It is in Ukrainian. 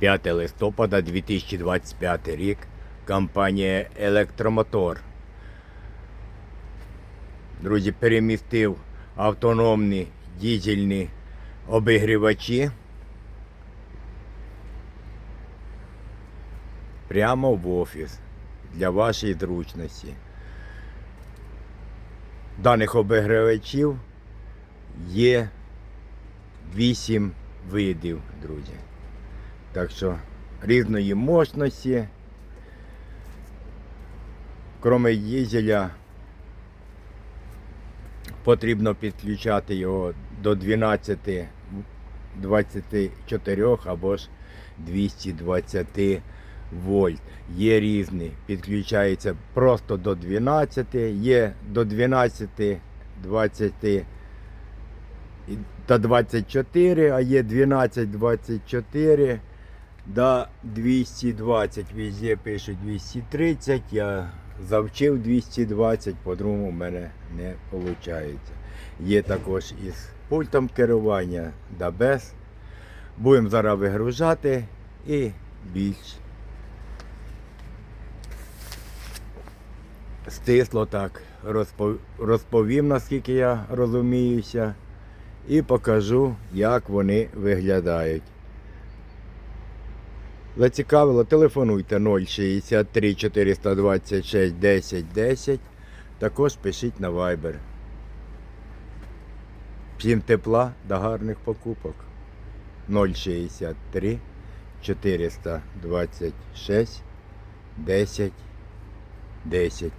5 листопада 2025 рік. Компанія Електромотор. Друзі, перемістив автономні дізельні обігрівачі прямо в офіс для вашої зручності. Даних обігрівачів є 8 видів, друзі. Так що різної мощності. Кроме дізеля, потрібно підключати його до 12 24 або ж 220 вольт. Є різні. Підключається просто до 12, є до 12, 20 та 24, а є 12, 24 до 220. Везде пишуть 230. Я завчив 220, по-другому в мене не виходить. Є також із пультом керування да без. Будемо зараз вигружати і більш стисло так розповім, наскільки я розуміюся, і покажу, як вони виглядають. Зацікавило, телефонуйте 063 426 10 10. Також пишіть на Viber. Всім тепла та гарних покупок. 063 426 10 10.